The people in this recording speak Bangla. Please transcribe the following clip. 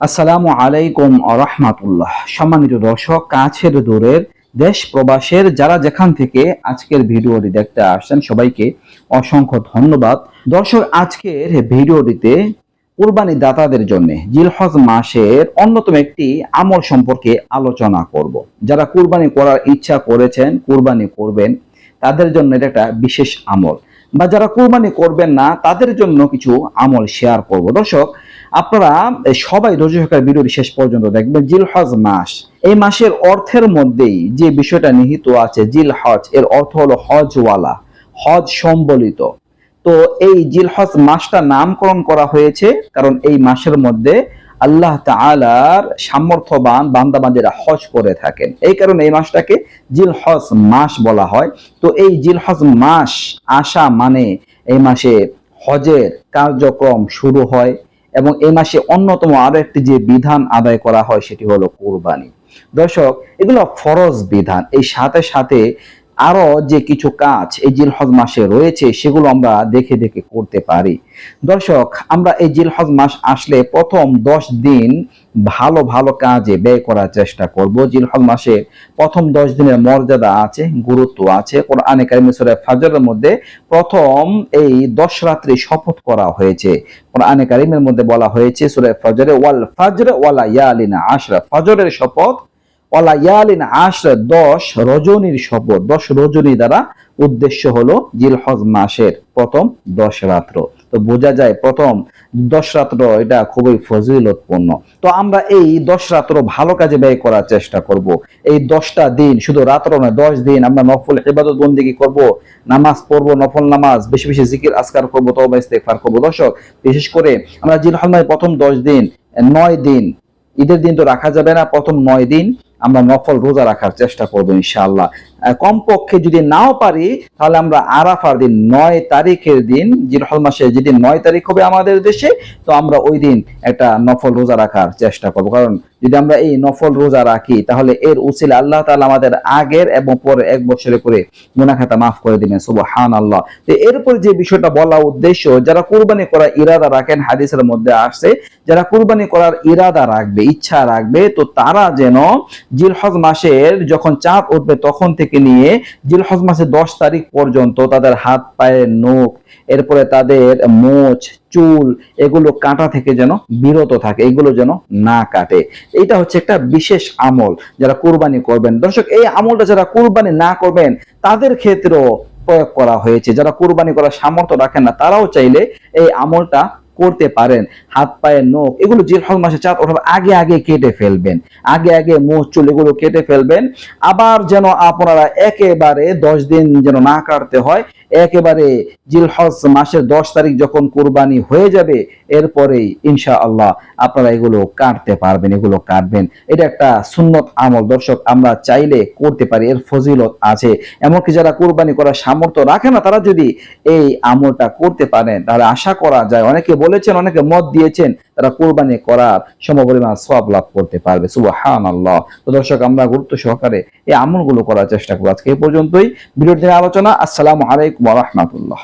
আসসালামু আলাইকুম রহমাতুল্লাহ। সম্মানিত দর্শক কাছের দূরের দেশ প্রবাসের যারা যেখান থেকে আজকের ভিডিওটি দেখতে আসছেন, সবাইকে অসংখ্য ধন্যবাদ। দর্শক, আজকের ভিডিওটিতে কুরবানি দাতাদের জন্য জিলহজ মাসের অন্যতম একটি আমল সম্পর্কে আলোচনা করব। যারা কুরবানি করার ইচ্ছা করেছেন, কুরবানি করবেন, তাদের জন্য এটা একটা বিশেষ আমল। বা যারা কুরবানি করবেন না, তাদের জন্য কিছু আমল শেয়ার করব। দর্শক আপনারা সবাই ধৈর্য সহকারে ভিডিওটি শেষ পর্যন্ত দেখবেন। জিলহজ মাস। এই মাসের অর্থের মধ্যেই যে বিষয়টা নিহিত আছে, জিল হজ, এর অর্থ হলো হজওয়ালা, হজ সম্বলিত। তো এই জিলহজ মাসটা নামকরণ করা হয়েছে কারণ এই মাসের মধ্যে আল্লাহ তাআলার সামর্থ্যবান বান্দাবান্দিরা হজ করে থাকেন। এই কারণে এই মাসটাকে জিলহজ মাস বলা হয়। তো এই জিলহজ মাস আসা মানে এই মাসে হজের কার্যক্রম শুরু হয়। এবং এই মাসে অন্যতম আরও একটি যে বিধান আদায় করা হয় সেটি হলো কোরবানি। দর্শক, এগুলো ফরজ বিধান। এই সাথে সাথে আরও যে কিছু কাজ এই জিলহজ মাসে রয়েছে, সেগুলো আমরা দেখে দেখে করতে পারি। দর্শক, আমরা এই জিলহজ মাস আসলে প্রথম দশ দিন ভালো ভালো কাজে ব্যয় করার চেষ্টা করব। জিলহজ মাসে প্রথম দশ দিনের মর্যাদা আছে, গুরুত্ব আছে। কোরআনে কারিমে সূরা ফাজরের মধ্যে প্রথম এই দশ রাত্রি শপথ করা হয়েছে। কোরআনে কারিমের মধ্যে বলা হয়েছে সূরা ফজরে, ওয়াল ফাজর, ওয়ালা ইয়ালিনা আশরা। ফজরের শপথ ওয়ালা ইয়ালিন দশ রজনীর শপথ। দশ রজনী দ্বারা উদ্দেশ্য হলো জিলহজ মাসের প্রথম দশ রাত্র। তো বোঝা যায় প্রথম দশ রাত্র এটা খুবই ফজিলতপূর্ণ। তো আমরা এই দশ রাত্র ভালো কাজে ব্যয় করার চেষ্টা করব। এই দশটা দিন, শুধু রাত্র নয়, দশ দিন আমরা নফল ইবাদত বন্দিগি করব। নামাজ পড়ব, নফল নামাজ, বেশি বেশি জিকির আসকার করব, তওবা ইস্তেগফার করব। দর্শক, বিশেষ করে আমরা জিলহজ মাসের প্রথম দশ দিন, নয় দিন, ঈদের দিন তো রাখা যাবে না, প্রথম নয় দিন আমরা নফল রোজা রাখার চেষ্টা করব ইনশাআল্লাহ। কমপক্ষে যদি নাও পারি, তাহলে আমরা আরাফার দিন নয় তারিখের দিন জিরহল মাসে যেদিন নয় তারিখ হবে আমাদের দেশে, তো আমরা ওই দিন একটা নফল রোজা রাখার চেষ্টা করব। কারণ যদি আমরা এই নফল রোজা রাখি, তাহলে এর উচিল আল্লাহ তাআলা আমাদের আগের এবং পরে এক বছরে করে গুনাখাতা মাফ করে দিবেন সুবহান আল্লাহ তো এরপর যে বিষয়টা বলা উদ্দেশ্য, যারা কুরবানি করার ইরাদা রাখেন, হাদিসের মধ্যে আসছে, যারা কুরবানি করার ইরাদা রাখবে, ইচ্ছা রাখবে, তো তারা যেন জিলহজ মাসের যখন চাঁদ উঠবে তখন থেকে নিয়ে জিলহজ মাসের দশ তারিখ পর্যন্ত তাদের হাত পায়ের নখ, এরপরে তাদের মোচ, চুল এগুলো কাটা থেকে যেন বিরত থাকে, এগুলো যেন না কাটে। এটা হচ্ছে একটা বিশেষ আমল যারা কোরবানি করবেন। দর্শক, এই আমলটা যারা কোরবানি না করবেন, তাদের ক্ষেত্রেও প্রয়োগ করা হয়েছে। যারা কোরবানি করার সামর্থ্য রাখেন না, তারাও চাইলে এই আমলটা করতে পারেন, হাত পায়ের নখ, এগুলো যে জিলহজ মাসে চাঁদ ওঠার আগে আগে কেটে ফেলবেন, আগে আগে মুখ চুল এগুলো কেটে ফেলবেন, আবার যেন আপনারা একেবারে দশ দিন যেন না কাটতে হয় একেবারে জিলহজ মাসের দশ তারিখ যখন কুরবানি হয়ে যাবে, এরপরেই ইনশা আল্লাহ আপনারা এগুলো কাটতে পারবেন, এগুলো কাটবেন। এটা একটা সুন্নত আমল। দর্শক, আমরা চাইলে করতে পারি, এর ফজিলত আছে। এমনকি যারা কুরবানি করার সামর্থ্য রাখে না, তারা যদি এই আমলটা করতে পারেন, তাহলে আশা করা যায়। অনেকে বলেছেন, অনেকে মত দিয়েছেন, তারা কোরবানি করার সমপরিমাণ সব লাভ করতে পারবে। সুবহান আল্লাহ তো দর্শক, আমরা গুরুত্ব সহকারে এই আমলগুলো করার চেষ্টা করব। আজকে এই পর্যন্তই। দিনের আলোচনা, আসসালামু আলাইকুম। রহমতুল্লাহ।